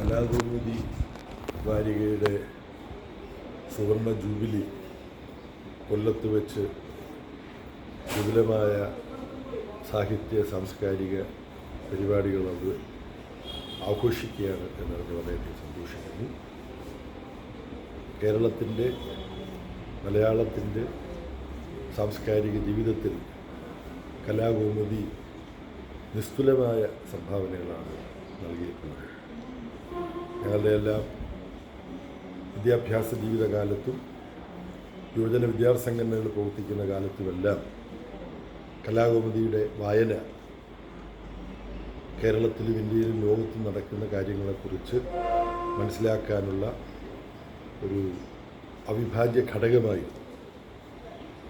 കലാകൗമുദി വാരികയുടെ സുവർണ ജൂബിലി കൊല്ലത്ത് വെച്ച് വിപുലമായ സാഹിത്യ സാംസ്കാരിക പരിപാടികൾ അത് ആഘോഷിക്കുകയാണ് എന്നതിന് വളരെയധികം സന്തോഷിക്കുന്നു. കേരളത്തിന്റെ മലയാളത്തിന്റെ സാംസ്കാരിക ജീവിതത്തിൽ കലാകൗമുദി നിസ്തുലമായ സംഭാവനകളാണ് നൽകിയിട്ടുള്ളത് ഞങ്ങളുടെ വിദ്യാഭ്യാസ ജീവിതകാലത്തും യുവജന വിദ്യാർത്ഥി സംഘടനകൾ പ്രവർത്തിക്കുന്ന കാലത്തുമെല്ലാം കലാകൗമുദിയുടെ വായന കേരളത്തിലും ഇന്ത്യയിലും ലോകത്തും നടക്കുന്ന കാര്യങ്ങളെക്കുറിച്ച് മനസ്സിലാക്കാനുള്ള ഒരു അവിഭാജ്യ ഘടകമായി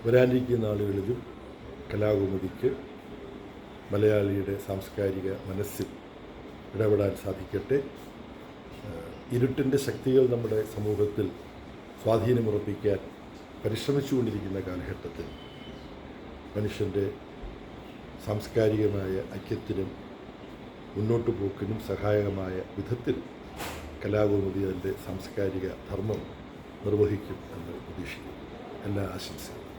വരാനിരിക്കുന്ന ആളുകളിലും കലാകൗമുദിക്ക് മലയാളിയുടെ സാംസ്കാരിക മനസ്സിൽ ഇടപെടാൻ സാധിക്കട്ടെ. ഇരുട്ടിന്റെ ശക്തികൾ നമ്മുടെ സമൂഹത്തിൽ സ്വാധീനമുറപ്പിക്കാൻ പരിശ്രമിച്ചുകൊണ്ടിരിക്കുന്ന കാലഘട്ടത്തിൽ മനുഷ്യന്റെ സാംസ്കാരികമായ ഐക്യത്തിനും മുന്നോട്ട് പോക്കിനും സഹായകമായ വിധത്തിൽ കലാകൗമുദി അതിന്റെ സാംസ്കാരിക ധർമ്മം നിർവഹിക്കും എന്ന് പ്രതീക്ഷിക്കുന്നു. എല്ലാ ആശംസകളും.